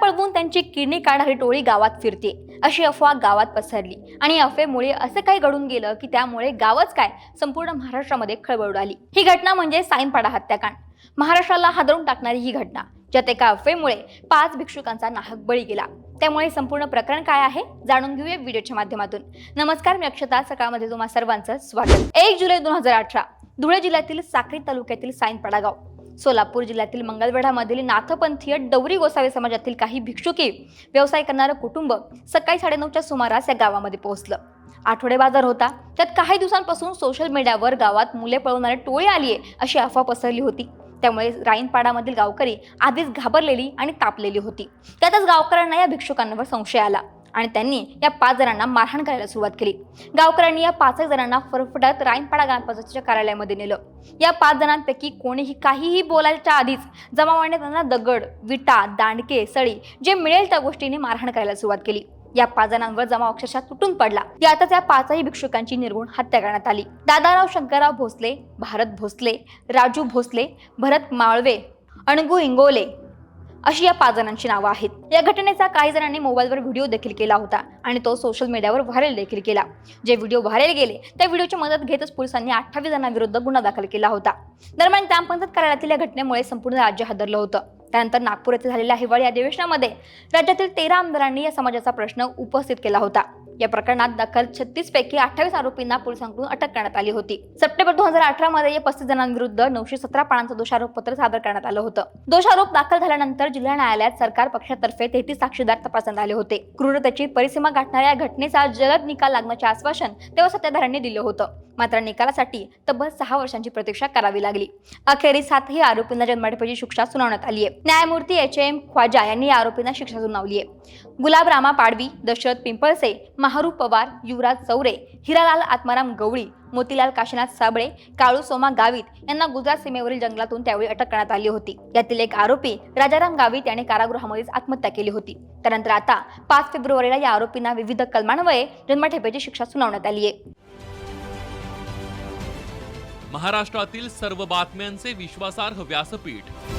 पळवून त्यांची किडनी काढणारी टोळी गावात फिरते. अशी अफवा गावात पसरली. आणि अफवेमुळे असं काही घडून गेलं की त्यामुळे गावच काय? संपूर्ण महाराष्ट्रामध्ये खळबळ उडाली. ही घटना म्हणजे साईनपाडा हत्याकांड. महाराष्ट्राला हादरून टाकणारी ही घटना ज्यात एका अफवेमुळे पाच भिक्षुकांचा नाहक बळी गेला. त्यामुळे संपूर्ण प्रकरण काय आहे? जाणून घेऊया व्हिडिओच्या माध्यमातून. नमस्कार मी अक्षता. सकाळमध्ये तुम्हा सर्वांचं स्वागत. एक जुलै दोन हजार अठरा धुळे जिल्ह्यातील साक्री तालुक्यातील साईनपाडा गाव. सोलापूर जिल्ह्यातील मंगळवेढामधील नाथपंथीय डवरी गोसावी समाजातील काही भिक्षुकी व्यवसाय करणारं कुटुंब सकाळी साडेनऊच्या सुमारास या गावामध्ये पोहोचलं. आठवडे बाजार होता. त्यात काही दिवसांपासून सोशल मीडियावर गावात मुले पळवणारी टोळी आली आहे अशी अफवा पसरली होती. त्यामुळे राईनपाडामधील गावकरी आधीच घाबरलेली आणि तापलेली होती. त्यातच गावकऱ्यांना या भिक्षुकांवर संशय आला. आणि त्यांनी या पाच जणांना मारहाण करायला सुरुवात केली. गावकऱ्यांनी या पाचही जणांना फरफटत रायनपाडा ग्रामपंचायतीच्या कार्यालयामध्ये नेलं. या पाच जणांपैकी कोणीही काहीही बोलायच्या आधीच जमावाने त्यांना दगड विटा दांडके सळी जे मिळेल त्या गोष्टीने मारहाण करायला सुरुवात केली. या पाच जणांवर जमा अक्षरशः तुटून पडला. यातच या पाचही भिक्षुकांची निर्गुण हत्या करण्यात आली. दादाराव शंकरराव भोसले भारत भोसले राजू भोसले भरत माळवे अणगू इंगोले अशी या पाच जणांची नावं आहेत. या घटनेचा काही जणांनी मोबाईलवर व्हिडिओ देखील केला होता आणि तो सोशल मीडियावर व्हायरल देखील केला. जे व्हिडिओ व्हायरल गेले त्या व्हिडिओची मदत घेतच पोलिसांनी अठ्ठावीस जणांविरुद्ध गुन्हा दाखल केला होता. दरम्यान ग्रामपंचायत कार्यालयातील या घटनेमुळे संपूर्ण राज्य हादरलं होतं. त्यानंतर नागपूर येथे झालेल्या हिवाळी अधिवेशनामध्ये राज्यातील तेरा आमदारांनी या समाजाचा प्रश्न उपस्थित केला होता. या प्रकरणात दाखल छत्तीस पैकी अठ्ठावीस आरोपींना पोलिसांकडून अटक करण्यात आली होती. सप्टेंबर दोन हजार अठरा मध्ये या पस्तीस जणांविरुद्ध नऊशे सतरा पानांचं दोषारोपपत्र सादर करण्यात आलं होतं. दोषारोप दाखल झाल्यानंतर जिल्हा न्यायालयात सरकार पक्षातर्फे तेहतीस साक्षीदार तपासण्यात आले होते. क्रूरतेची परिसीमा गाठणाऱ्या या घटनेचा जलद निकाल लागण्याचे आश्वासन तेव्हा सत्ताधाऱ्यांनी दिलं होतं. मात्र निकालासाठी तब्बल सहा वर्षांची प्रतीक्षा करावी लागली. अखेरीस सातही आरोपींना जन्मठेपेची शिक्षा सुनावण्यात आली आहे न्यायमूर्ती एच एम ख्वाजा यांनी या आरोपींना शिक्षा सुनावली आहे गुलाब रामा पाडवी दशरथ पिंपळसे महारू पवार युवराज चौरे हिरालाल आत्माराम गवळी मोतीलाल काशीनाथ साबळे काळू सोमा गावित यांना गुजरात सीमेवरील जंगलातून त्यावेळी अटक करण्यात आली होती. यातील एक आरोपी राजाराम गावित याने कारागृहामध्येच आत्महत्या केली होती. त्यानंतर आता पाच फेब्रुवारीला या आरोपींना विविध कलमान्वये जन्मठेपेची शिक्षा सुनावण्यात आली आहे. महाराष्ट्रातील सर्व बातम्यांचे विश्वासार्ह व्यासपीठ